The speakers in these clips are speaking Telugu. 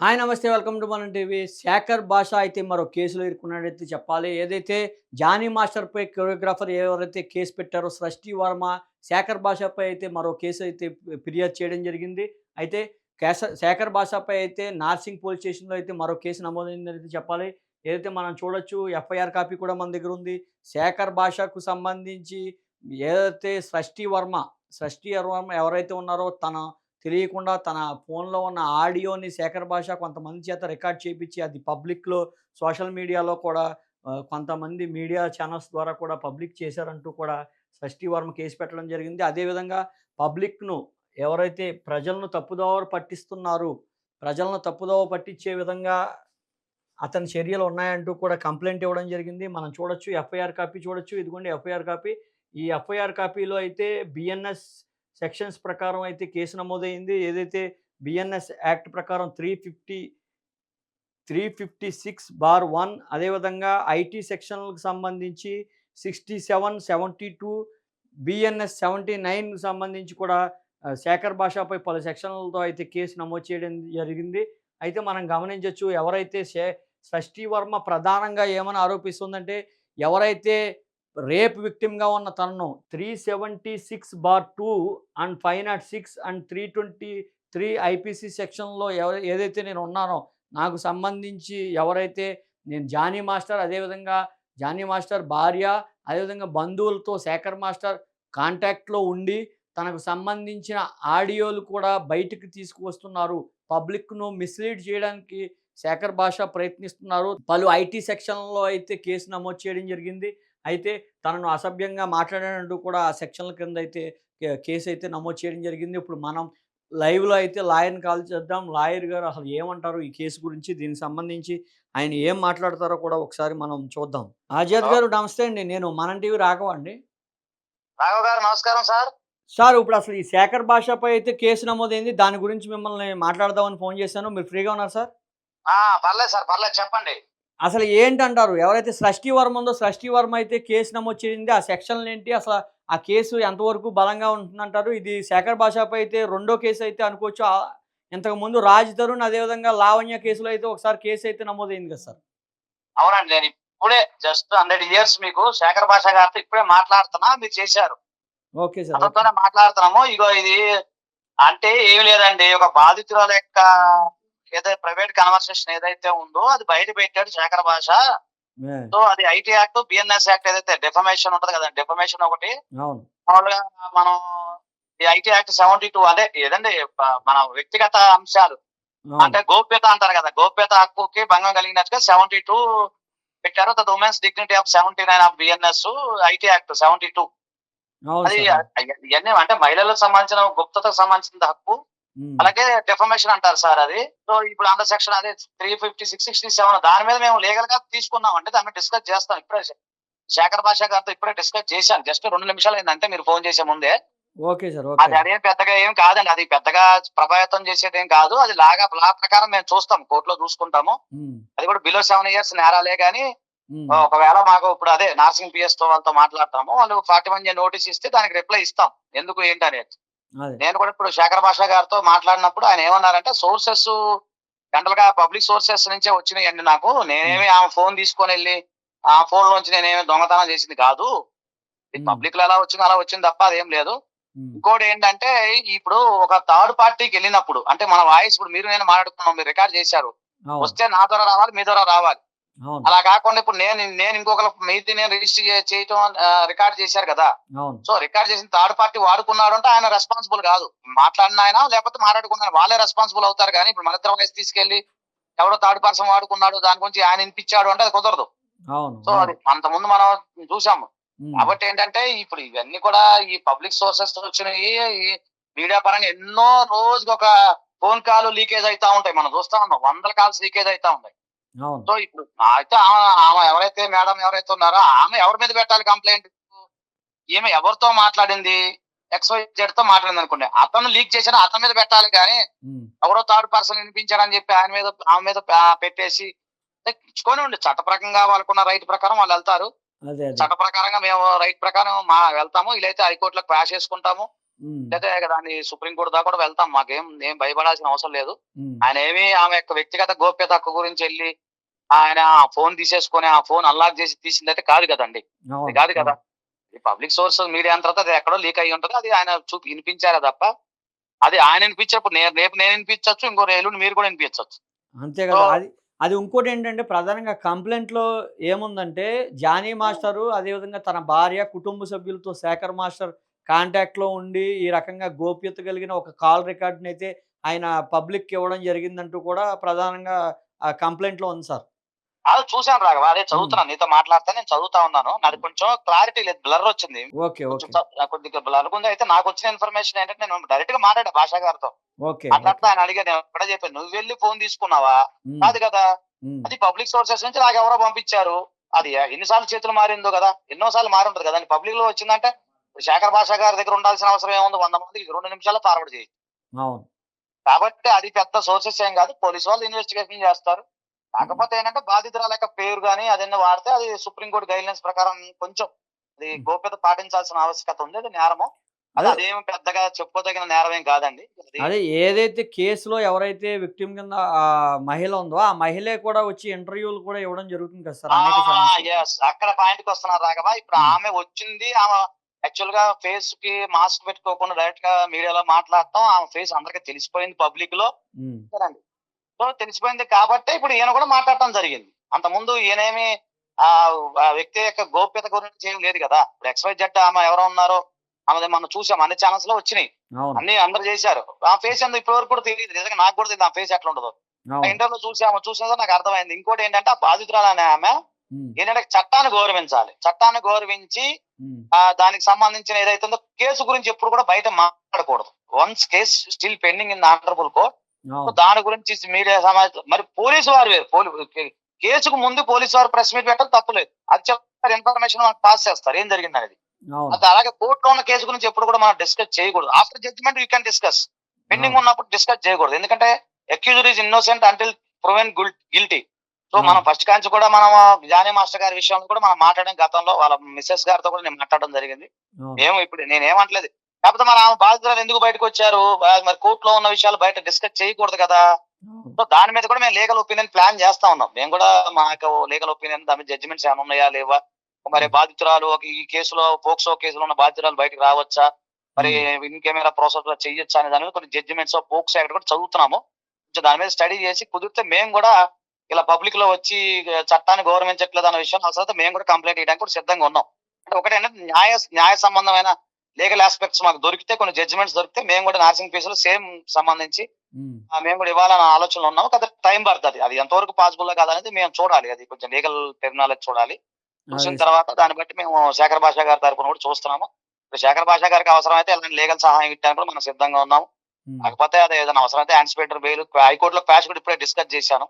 Hi namaste welcome to Mana TV. Shekhar Basha అయితే మరో కేసులో ఇరుక్కున్నాడైతే చెప్పాలి. ఏదైతే జానీ మాస్టర్పై కొరియోగ్రాఫర్ ఎవరైతే కేసు పెట్టారో సృష్టి వర్మ శేఖర్ భాషపై అయితే మరో కేసు అయితే ఫిర్యాదు చేయడం జరిగింది. అయితే కేస శేఖర్ భాషపై అయితే నార్సింగ్ పోలీస్ స్టేషన్లో అయితే మరో కేసు నమోదైందని చెప్పాలి. ఏదైతే మనం చూడొచ్చు ఎఫ్ఐఆర్ కాపీ కూడా మన దగ్గర ఉంది. శేఖర్ భాషకు సంబంధించి ఏదైతే సృష్టి వర్మ సృష్టి వర్మ ఎవరైతే ఉన్నారో తన తెలియకుండా తన ఫోన్లో ఉన్న ఆడియోని శేఖర్ భాష కొంతమంది చేత రికార్డ్ చేయించి అది పబ్లిక్లో సోషల్ మీడియాలో కూడా కొంతమంది మీడియా ఛానల్స్ ద్వారా కూడా పబ్లిక్ చేశారంటూ కూడా షష్ఠి వర్మ కేసు పెట్టడం జరిగింది. అదేవిధంగా పబ్లిక్ను ఎవరైతే ప్రజలను తప్పుదోవ పట్టిస్తున్నారు ప్రజలను తప్పుదోవ పట్టించే విధంగా అతని చర్యలు ఉన్నాయంటూ కూడా కంప్లైంట్ ఇవ్వడం జరిగింది. మనం చూడొచ్చు ఎఫ్ఐఆర్ కాపీ చూడొచ్చు. ఇదిగోండి ఎఫ్ఐఆర్ కాపీ. ఈ ఎఫ్ఐఆర్ కాపీలో అయితే బిఎన్ఎస్ సెక్షన్స్ ప్రకారం అయితే కేసు నమోదైంది ఏదైతే బిఎన్ఎస్ యాక్ట్ ప్రకారం three fifty three fifty six bar one అదేవిధంగా ఐటీ సెక్షన్లకు సంబంధించి sixty seven seventy two BNS seventy నైన్కి సంబంధించి కూడా శేఖర్ భాషపై పలు సెక్షన్లతో అయితే కేసు నమోదు చేయడం జరిగింది. అయితే మనం గమనించవచ్చు ఎవరైతే శే షష్ఠీ వర్మ ప్రధానంగా ఏమని ఆరోపిస్తుందంటే ఎవరైతే రేప్ విక్టిమ్గా ఉన్న తనను three seventy six bar two and five not six and three twenty three IPC సెక్షన్లో ఎవ ఏదైతే నేను ఉన్నానో నాకు సంబంధించి ఎవరైతే నేను జానీ మాస్టర్ అదేవిధంగా జానీ మాస్టర్ భార్య అదేవిధంగా బంధువులతో శేఖర్ మాస్టర్ కాంటాక్ట్లో ఉండి తనకు సంబంధించిన ఆడియోలు కూడా బయటకు తీసుకువస్తున్నారు. పబ్లిక్ను మిస్లీడ్ చేయడానికి శేఖర్ భాష ప్రయత్నిస్తున్నారు. పలు ఐటీ సెక్షన్లో అయితే కేసు నమోదు చేయడం జరిగింది. అయితే తనను అసభ్యంగా మాట్లాడానంటూ కూడా ఆ సెక్షన్ల కింద అయితే కేసు అయితే నమోదు చేయడం జరిగింది. ఇప్పుడు మనం లైవ్లో అయితే లాయర్ని కాల్ చేద్దాం. లాయర్ గారు అసలు ఏమంటారు ఈ కేసు గురించి? దీనికి సంబంధించి ఆయన ఏం మాట్లాడతారో కూడా ఒకసారి మనం చూద్దాం. ఆజాద్ గారు నమస్తే అండి. నేను మనం టీవీ రాఘవ అండి. రాఘవ్ గారు నమస్కారం సార్. సార్ ఇప్పుడు అసలు ఈ శేఖర్ భాషపై అయితే కేసు నమోదైంది. దాని గురించి మిమ్మల్ని మాట్లాడదామని ఫోన్ చేశాను. మీరు ఫ్రీగా ఉన్నారు సార్? పర్లేదు సార్ పర్లేదు చెప్పండి. అసలు ఏంటంటారు? ఎవరైతే సృష్టి వర్మ ఉందో సృష్టి వర్మ అయితే కేసు నమోదు చేసింది. ఆ సెక్షన్లు ఏంటి? అసలు ఆ కేసు ఎంతవరకు బలంగా ఉంటుందంటారు? ఇది శేఖర్ భాషపై అయితే రెండో కేసు అయితే అనుకోవచ్చు. ఆ- ఇంతకు ముందు రాజ్ తరుణ్ అదేవిధంగా లావణ్య కేసులో అయితే ఒకసారి కేసు అయితే నమోదైంది కదా సార్? అవునండి. నేను ఇప్పుడే జస్ట్ హండ్రెడ్ ఇయర్స్ మీకు శేఖర్ భాష గారితో ఇప్పుడే మాట్లాడుతున్నా మీరు చేశారు. Okay sir. అతనితోనే మాట్లాడుతున్నాము. ఇగో ఇది అంటే ఏమి లేదండి. ఒక బాధితురాల యొక్క ఏదైతే ప్రైవేట్ కన్వర్సేషన్ ఏదైతే ఉందో అది బయట పెట్టాడు శేఖర్ భాష. సో అది ఐటీ యాక్ట్ బిఎన్ఎస్ యాక్ట్ ఏదైతే డెఫమేషన్ ఉంటది కదండి డెఫమేషన్ ఒకటి. మామూలుగా మనం ఈ ఐటీ యాక్ట్ సెవెంటీ టూ అదే ఏదండి మన వ్యక్తిగత అంశాలు. అంటే గోప్యత అంటారు కదా గోప్యత హక్కుకి భంగం కలిగినట్టుగా సెవెంటీ టూ పెట్టారు తర్వాత women's dignity of seventy nine of BNS IT act seventy two అది ఇవన్నీ అంటే మహిళలకు సంబంధించిన గుప్తతకు సంబంధించిన హక్కు. అలాగే డెఫమేషన్ అంటారు సార్ అది. సో ఇప్పుడు అండర్ సెక్షన్ అదే three fifty six sixty seven దాని మీద మేము లీగల్గా తీసుకున్నాం అంటే దాన్ని డిస్కస్ చేస్తాం ఇప్పుడే. శేఖర్ భాష గారితో ఇప్పుడే డిస్కస్ చేశాను. జస్ట్ రెండు నిమిషాలు అయిందంటే మీరు ఫోన్ చేసే ముందే. ఓకే సార్ అది అదేం పెద్దగా ఏం కాదండి. అది పెద్దగా ప్రభావితం చేసేది ఏం కాదు. అది లాగా లా ప్రకారం మేము చూస్తాం కోర్టులో చూసుకుంటాము. అది కూడా బిలో సెవెన్ ఇయర్స్ నేరాలే గానీ ఉమ్. ఒకవేళ మాకు ఇప్పుడు అదే నార్సింగ్ పిఎస్తో వాళ్ళతో మాట్లాడతాము వాళ్ళు ఫార్టీ వన్ నోటీస్ ఇస్తే దానికి రిప్లై ఇస్తాం. ఎందుకు ఏంటి అనేది అదే నేను కూడా ఇప్పుడు శేఖర్ భాష గారితో మాట్లాడినప్పుడు ఆయన ఏమన్నారంటే సోర్సెస్ జనరల్గా పబ్లిక్ సోర్సెస్ నుంచే వచ్చినాయండి నాకు. నేనేమి ఆమె ఫోన్ తీసుకొని వెళ్ళి ఆ ఫోన్ లోంచి నేనేమి దొంగతనం చేసింది కాదు. పబ్లిక్లో ఎలా వచ్చిందో అలా వచ్చింది తప్ప అదేం లేదు. ఇంకోటి ఏంటంటే ఇప్పుడు ఒక థర్డ్ పార్టీకి వెళ్ళినప్పుడు అంటే మన వాయిస్ ఇప్పుడు మీరు నేను మాట్లాడుకున్నాం మీరు రికార్డ్ చేశారు. వస్తే నా ద్వారా రావాలి మీ ద్వారా రావాలి. అలా కాకుండా ఇప్పుడు నేను నేను ఇంకొకరు మీది నేను రిజిస్టర్ చేయటం రికార్డ్ చేశారు కదా. సో రికార్డ్ చేసిన థర్డ్ పార్టీ వాడుకున్నాడు అంటే ఆయన రెస్పాన్సిబుల్ కాదు. మాట్లాడిన ఆయన లేకపోతే మాట్లాడుకున్న వాళ్ళే రెస్పాన్సిబుల్ అవుతారు కానీ ఇప్పుడు మన ఇద్దరం వయసు తీసుకెళ్ళి ఎవడో థర్డ్ పర్సన్ వాడుకున్నాడు దాని గురించి ఆయన వినిపించాడు అంటే అది కుదరదు. సో అది అంత ముందు మనం చూసాము. కాబట్టి ఏంటంటే ఇప్పుడు ఇవన్నీ కూడా ఈ పబ్లిక్ సోర్సెస్ వచ్చినాయి. ఈ మీడియా పరంగా ఎన్నో రోజుకి ఒక ఫోన్ కాల్ లీకేజ్ అవుతా ఉంటాయి. మనం చూస్తా ఉన్నాం. వందల కాల్స్ లీకేజ్ అవుతా ఉంటాయి సో ఇప్పుడు అయితే ఆమె ఎవరైతే మేడం ఎవరైతే ఉన్నారో ఆమె ఎవరి మీద పెట్టాలి కంప్లైంట్? ఈమె ఎవరితో మాట్లాడింది? ఎక్స్వై జెడ్తో మాట్లాడింది అనుకోండి. అతను లీక్ చేసిన అతని మీద పెట్టాలి కానీ ఎవరో థర్డ్ పర్సన్ వినిపించారని చెప్పి ఆయన మీద ఆమె మీద పెట్టేసి ఇచ్చుకొని ఉండి. చట్ట ప్రకారంగా వాళ్ళకున్న రైట్ ప్రకారం వాళ్ళు వెళ్తారు. చట్ట ప్రకారంగా మేము రైట్ ప్రకారం మా వెళ్తాము. ఇలాయితే హైకోర్టులో క్రాష్ చేసుకుంటాము. అయితే దాన్ని సుప్రీంకోర్టు దాకా కూడా వెళ్తాం మాకేం ఏం భయపడాల్సిన అవసరం లేదు. ఆయన ఏమి ఆమె యొక్క వ్యక్తిగత గోప్యత హక్కు గురించి వెళ్ళి ఆయన ఆ ఫోన్ తీసేసుకొని ఆ ఫోన్ అన్లాక్ చేసి తీసిందైతే కాదు కదండి. కాదు కదా. ఈ పబ్లిక్ సోర్స్ మీడియా అంతా అది ఎక్కడో లీక్ అయ్యి ఉంటుంది అది ఆయన చూపి వినిపించారా తప్ప అది ఆయన వినిపించినప్పుడు నేను రేపు నేను వినిపించవచ్చు ఇంకో ఎల్లుండి మీరు కూడా వినిపించవచ్చు అంతే కదా. అది అది ఇంకోటి ఏంటంటే ప్రధానంగా కంప్లైంట్లో ఏముందంటే జానీ మాస్టరు అదేవిధంగా తన భార్య కుటుంబ సభ్యులతో శేఖర్ మాస్టర్ కాంటాక్ట్లో ఉండి ఈ రకంగా గోప్యత కలిగిన ఒక కాల్ రికార్డుని అయితే ఆయన పబ్లిక్ ఇవ్వడం జరిగిందంటూ కూడా ప్రధానంగా కంప్లైంట్లో ఉంది సార్. అది చూశాను రాఘవ అదే చదువుతున్నాను నీతో మాట్లాడితే నేను చదువుతా ఉన్నాను. నాది కొంచెం క్లారిటీ లేదు బ్లర్ వచ్చింది. కొద్దిగా బ్లర్ ఉంది అయితే నాకు వచ్చిన ఇన్ఫర్మేషన్ ఏంటంటే నేను డైరెక్ట్గా మాట్లాడా భాషా గారితో. మాట్లాడితే ఆయన అడిగాను నేను ఎక్కడ చెప్పాను నువ్వు వెళ్ళి ఫోన్ తీసుకున్నావా? కాదు కదా అది పబ్లిక్ సోర్సెస్ నుంచి నాకు ఎవరో పంపించారు. అది ఎన్నిసార్లు చేతులు మారిందో కదా ఎన్నోసార్లు మారి ఉంటుంది కదా పబ్లిక్లో వచ్చిందంటే శేఖర్ భాషా గారి దగ్గర ఉండాల్సిన అవసరం ఏముంది? వంద మందికి రెండు నిమిషాల్లో ఫార్వర్డ్ చేయి. అవును. కాబట్టి అది పెద్ద సోర్సెస్ ఏం కాదు. పోలీసు వాళ్ళు ఇన్వెస్టిగేషన్ చేస్తారు. కాకపోతే ఏంటంటే బాధితురాల యొక్క పేరు కానీ అదన్నీ వాడితే అది సుప్రీంకోర్టు గైడ్లైన్స్ ప్రకారం కొంచెం అది గోప్యత పాటించాల్సిన ఆవశ్యకత ఉంది. అది నేరము. అది పెద్దగా చెప్పుకోదగిన నేరం ఏం కాదండి. అది ఏదైతే కేసులో ఎవరైతే విక్టిమ్ కింద ఆ మహిళ ఉందో ఆ మహిళే కూడా వచ్చి ఇంటర్వ్యూలు కూడా ఇవ్వడం జరుగుతుంది కదా సార్. అక్కడ పాయింట్కి వస్తున్నారు రాఘవ. ఇప్పుడు. ఆమె వచ్చింది ఆమె యాక్చువల్గా ఫేస్కి మాస్క్ పెట్టుకోకుండా డైరెక్ట్గా మీడియాలో మాట్లాడటం ఆమె ఫేస్ అందరికి తెలిసిపోయింది పబ్లిక్లో కదండి. సో తెలిసిపోయింది కాబట్టి ఇప్పుడు ఈయన కూడా మాట్లాడటం జరిగింది. అంత ముందు ఈయనేమి ఆ ఆ వ్యక్తి యొక్క గోప్యత గురించి ఏం లేదు కదా. ఇప్పుడు ఎక్స్వై జెడ్ ఆమె ఎవరో ఉన్నారో ఆమెది మనం చూసాం. అన్ని ఛానల్స్లో వచ్చినాయి అన్ని అందరు చేశారు. ఆ ఫేస్ ఎందుకు ఇప్పటి వరకు కూడా తెలియదు. నిజంగా నాకు కూడా తెలియదు ఆ ఫేస్ ఎట్లా ఉండదు అవును. ఇంటర్వ్యూలో చూసాము. చూసిన నాకు అర్థమైంది. ఇంకోటి ఏంటంటే ఆ బాధితురాలు అనే ఆమె ఏంటంటే చట్టాన్ని గౌరవించాలి. చట్టాన్ని గౌరవించి ఆ దానికి సంబంధించిన ఏదైతే ఉందో కేసు గురించి ఎప్పుడు కూడా బయట మాట్లాడకూడదు. Once case still pending in honourable court దాని గురించి మీడియా సమాజం మరి పోలీసు వారు వేరు. కేసుకు ముందు పోలీసు వారు ప్రెస్ మీట్ పెట్టడం తప్పులేదు అది చెప్తారు ఇన్ఫర్మేషన్ మనకు పాస్ చేస్తారు. ఏం జరిగింది అనేది? అది అలాగే కోర్టులో ఉన్న కేసు గురించి ఎప్పుడు కూడా మనం డిస్కస్ చేయకూడదు. After judgement you can discuss. Pending. ఉన్నప్పుడు డిస్కస్ చేయకూడదు. ఎందుకంటే accuser is innocent until proven guilty so. మనం ఫస్ట్ కాంచి కూడా మనం జానీ మాస్టర్ గారి విషయంలో కూడా మనం మాట్లాడడం గతంలో వాళ్ళ మిస్సెస్ గారితో కూడా నేను మాట్లాడడం జరిగింది. ఏమో ఇప్పుడు నేను ఏమంటలేదు కాకపోతే మరి ఆమె బాధితురాలు ఎందుకు బయటకు వచ్చారు? మరి కోర్టులో ఉన్న విషయాలు బయట డిస్కస్ చేయకూడదు కదా. సో దాని మీద కూడా మేము లీగల్ ఒపీనియన్ ప్లాన్ చేస్తా ఉన్నాం. మేము కూడా మా యొక్క లీగల్ ఒపీనియన్ దాని జడ్జిమెంట్స్ ఏమైనా ఉన్నాయా లేవా? మరి బాధితురాలు ఒక ఈ కేసులో పోక్సో కేసులో ఉన్న బాధితురాలు బయటకు రావచ్చా? మరి ఇంకేమైనా ప్రాసెస్ చేయొచ్చా అనే దాని మీద కొన్ని జడ్జిమెంట్స్ పోక్సో యాక్ట్ కూడా చదువుతున్నాము. దాని మీద స్టడీ చేసి కుదిరితే మేము కూడా ఇలా పబ్లిక్లో వచ్చి చట్టాన్ని గౌరవించట్లేదు అన్న విషయం అవసరం మేము కూడా కంప్లైంట్ చేయడానికి కూడా సిద్ధంగా ఉన్నాం. అంటే ఒకటేంటంటే న్యాయ న్యాయ సంబంధమైన లీగల్ ఆస్పెక్ట్స్ మాకు దొరికితే కొన్ని జడ్జిమెంట్స్ దొరికితే మేము కూడా నర్సింగ్ ఫీజులో సేమ్ సంబంధించి మేము. కూడా ఇవ్వాలన్న ఆలోచనలో ఉన్నాము. కదా టైం పడుతుంది. అది ఎంతవరకు పాసిబుల్ కాదనేది మేము చూడాలి. అది కొంచెం లీగల్ టెర్మినాలజీ చూడాలి. చూసిన తర్వాత దాన్ని బట్టి మేము శేఖర్ భాషా గారి తరపున కూడా చూస్తున్నాము. ఇప్పుడు శేఖర్ భాషా గారికి అవసరం అయితే ఎలాంటి లీగల్ సహాయం ఇవ్వడానికి కూడా మనం సిద్ధంగా ఉన్నాము. కాకపోతే అది ఏదైనా అవసరం అయితే హాన్స్పేటర్ బెయిల్ హైకోర్టులో క్వాష్ కూడా ఇప్పుడే డిస్కస్ చేశాను.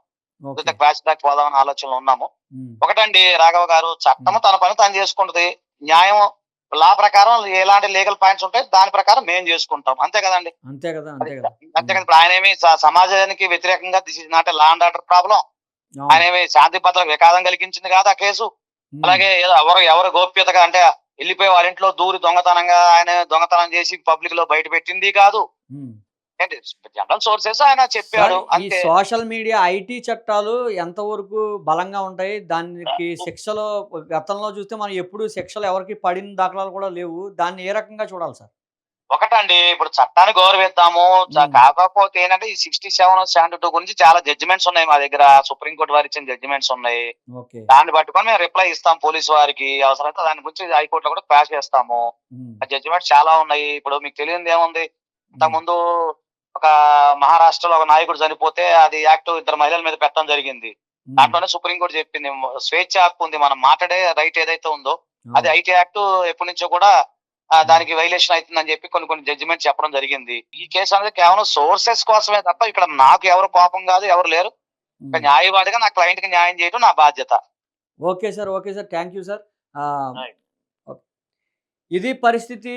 క్వాష్ దాకా పోదామని ఆలోచనలో ఉన్నాము. ఒకటండి రాఘవ గారు చట్టము తన పని తను చేసుకుంటది. న్యాయం లా ప్రకారం ఎలాంటి లీగల్ పాయింట్స్ ఉంటాయి దాని ప్రకారం మేము చేసుకుంటాం. అంతే కదండి? అంతే కదా అంతే కదా. అంతే కదా. ఇప్పుడు ఆయన ఏమి సమాజానికి వ్యతిరేకంగా this is not law and order problem ఆయన ఏమి శాంతి భద్రతకు వికాసం కలిగించింది కాదు ఆ కేసు? అలాగే ఎవరు ఎవరు గోప్యతగా అంటే వెళ్ళిపోయి వాళ్ళ ఇంట్లో దూరి దొంగతనంగా ఆయన దొంగతనం చేసి పబ్లిక్లో బయట పెట్టింది కాదు. జనరల్ సోర్సెస్ ఆయన చెప్పాడు. ఈ సోషల్ మీడియా ఐటీ చట్టాలు ఎంతవరకు బలంగా ఉంటాయి? దానికి శిక్షలు గతంలో చూస్తే మనం ఎప్పుడు శిక్షలు ఎవరికి పడిన దాఖలాలు కూడా లేవు. దాన్ని ఏ రకంగా చూడాలి సార్? ఒకటండి ఇప్పుడు చట్టాన్ని గౌరవిద్దాము. కాకపోతే ఏంటంటే ఈ సిక్స్టీ సెవెన్ సెవెంటీ టూ గురించి చాలా జడ్జిమెంట్స్ ఉన్నాయి మా దగ్గర. సుప్రీంకోర్టు వారు ఇచ్చిన జడ్జిమెంట్స్ ఉన్నాయి. దాన్ని పట్టుకొని మేము రిప్లై ఇస్తాం పోలీస్ వారికి. అవసరమైతే దాని గురించి హైకోర్టులో కూడా క్వాష్ చేస్తాము. ఆ జడ్జిమెంట్స్ చాలా ఉన్నాయి. ఇప్పుడు మీకు తెలియదు ఏముంది? ఇంతకుముందు ఒక మహారాష్ట్రలో ఒక నాయకుడు చనిపోతే అది యాక్ట్ ఇద్దరు మహిళల మీద పెట్టడం జరిగింది. దాంట్లోనే సుప్రీంకోర్టు చెప్పింది స్వేచ్ఛ హక్కు ఉంది మనం మాట్లాడే రైట్ ఏదైతే ఉందో అది ఐటీ యాక్ట్ ఎప్పటి నుంచో కూడా దానికి వైలేషన్ అవుతుందని చెప్పి కొన్ని కొన్ని జడ్జిమెంట్ చెప్పడం జరిగింది. ఈ కేసు అనేది కేవలం సోర్సెస్ కోసమే తప్ప ఇక్కడ నాకు ఎవరు కోపం కాదు ఎవరు లేరు. న్యాయవాదిగా నా క్లయింట్కి న్యాయం చేయడం నా బాధ్యత. Okay sir okay sir thank you sir. ఇది పరిస్థితి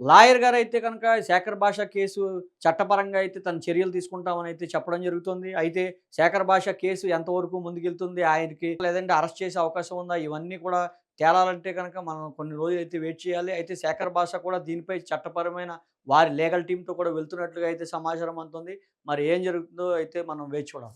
లాయర్ గారు అయితే కనుక శేఖర్ భాష కేసు చట్టపరంగా అయితే తన చర్యలు తీసుకుంటామని అయితే చెప్పడం జరుగుతుంది. అయితే శేఖర్ భాష కేసు ఎంతవరకు ముందుకెళ్తుంది? ఆయనకి లేదంటే అరెస్ట్ చేసే అవకాశం ఉందా? ఇవన్నీ కూడా తేలాలంటే కనుక మనం కొన్ని రోజులు అయితే వెయిట్ చేయాలి. అయితే శేఖర్ భాష కూడా దీనిపై చట్టపరమైన వారి లీగల్ టీంతో కూడా వెళ్తున్నట్లుగా అయితే సమాచారం అందుతుంది. మరి ఏం జరుగుతుందో అయితే మనం వేచి చూడాలి.